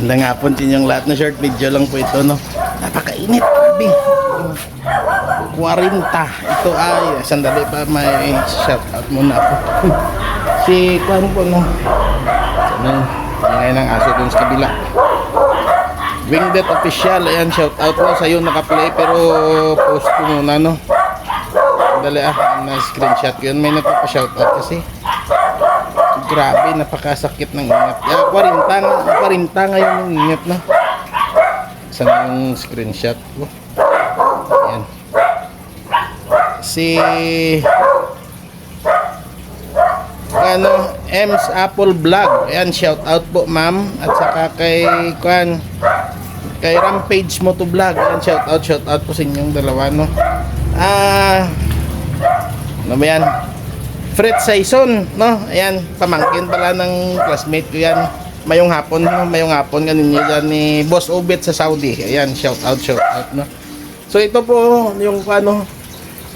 Magandang hapon sa inyong lahat na short video lang po ito, no? Napakainit, grabe. 40. Ito ay, sandali pa, may shout out muna ako. si, kung po, no? Ano, ngayon ang aso dun sa kabila. Wingdet official, ayan, shout out po sa iyo nakaplay pero post ko muna, no? Dali ah, na screenshot ko yun. May nagpapa-shout out kasi. Grabe, napakasakit ng ingat. Ya, 40 nga, 40 ngayon yung ingat na. Saan yung screenshot ko? Ayan. Si ano, Ems Apple Vlog. Ayan, shout out po ma'am. At saka kay Kwan, kay Rampage Moto Vlog. Ayan, shout out, shout out po sa inyong dalawa, no? Ah, ano ba yan? Fred Saison, no? Ayan, pamangkin pala ng classmate ko yan. Mayong hapon, no? Mayong hapon, ganun yun ni Boss Obet sa Saudi. Ayan, shout out, shout out, no? So ito po, yung ano,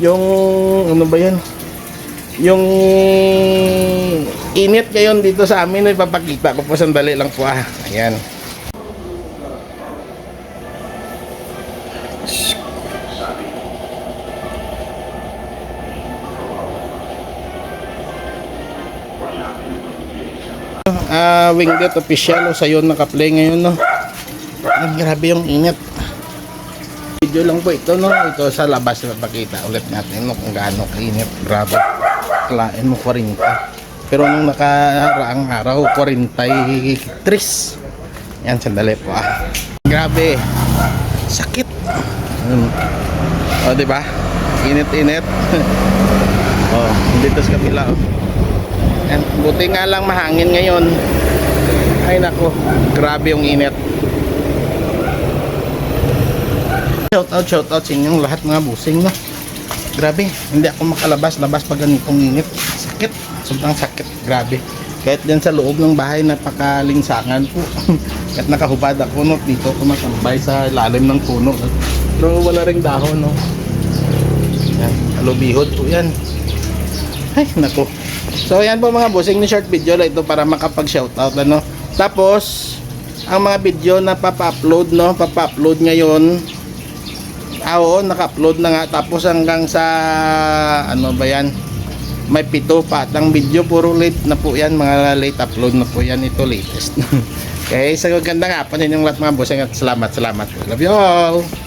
yung, ano ba yan? Yung init ngayon dito sa amin, ipapakita ko po sandali lang po ah. Ayan. Ah, Winglet official sa yon naka-play ngayon no. Ah, grabe yung init. Video lang po ito no. Ito sa labas na pakita ulit natin no kung gaano kainit. Grabe. Klain mo 40. Pero nung nakaraang araw 43. Yan sandali po ah. Grabe. Sakit. Hmm. O di ba? Init-init. oh, dito sa kabila oh. And buti nga lang mahangin ngayon. Ay nako, grabe yung init. Shout out, shout out sa inyong lahat mga busing no. Grabe, hindi ako makalabas, labas pag ganitong init. Sakit, sobrang sakit, grabe. Kahit din sa loob ng bahay, napakalinsangan po. Kahit nakahubad ako, no, dito ako matambay sa lalim ng puno. Pero wala ring dahon, no. Yan, alubihod po yan. Ay, nako. So, yan po mga bossing ni short video lang ito para makapag-shoutout ano. Tapos, ang mga video na papa-upload no, papa-upload ngayon. Ah, oo, naka-upload na nga tapos hanggang sa ano ba 'yan? May pito pa ang video puro late na po 'yan, mga late upload na po 'yan ito latest. okay, so, ganda nga pa ninyong lahat mga bossing at salamat, salamat. Love you all.